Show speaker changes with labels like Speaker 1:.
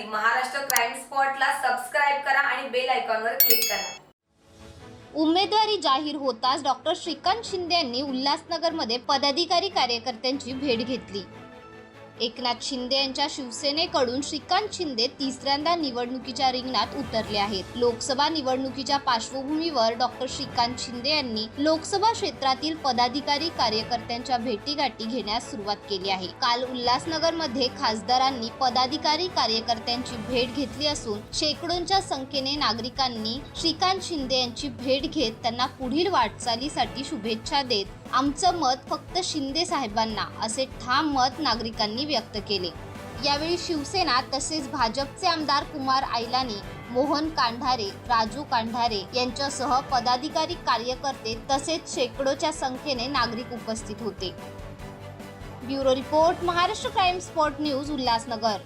Speaker 1: पाहण्यासाठी Maharashtra crime स्पॉटला subscribe करा आणि बेल आयकॉनवर क्लिक करा.
Speaker 2: उमेदवारी जाहीर होताच डॉक्टर श्रीकांत शिंदे यांनी उल्हासनगरमध्ये पदाधिकारी कार्यकर्त्यांची भेट घेतली. एकनाथ शिंदे यांच्या शिवसेनेकडून श्रीकांत शिंदे तिसऱ्यांदा निवडणुकीच्या रिंगणात उतरले आहेत. लोकसभा निवडणुकीच्या पार्श्वभूमीवर डॉक्टर श्रीकांत शिंदे यांनी लोकसभा क्षेत्रातील पदाधिकारी कार्यकर्त्यांच्या भेटीगाठी घेण्यास सुरुवात केली आहे. काल उल्हासनगरमध्ये खासदारांनी पदाधिकारी कार्यकर्त्यांची भेट घेतली असून शेकडोंच्या संख्येने नागरिकांनी श्रीकांत शिंदे यांची भेट घेत त्यांना पुढील वाटचालीसाठी शुभेच्छा देत आमचं मत फक्त शिंदे साहेबांना असे ठाम मत नागरिकांनी व्यक्त केले. यावेळी शिवसेना तसेच भाजपचे आमदार कुमार आयलानी मोहन कांढारे राजू कांढारे यांच्यासह पदाधिकारी कार्यकर्ते तसेच शेकडोच्या संख्येने नागरिक उपस्थित होते. Bureau report Maharashtra crime spot news Ulhasnagar.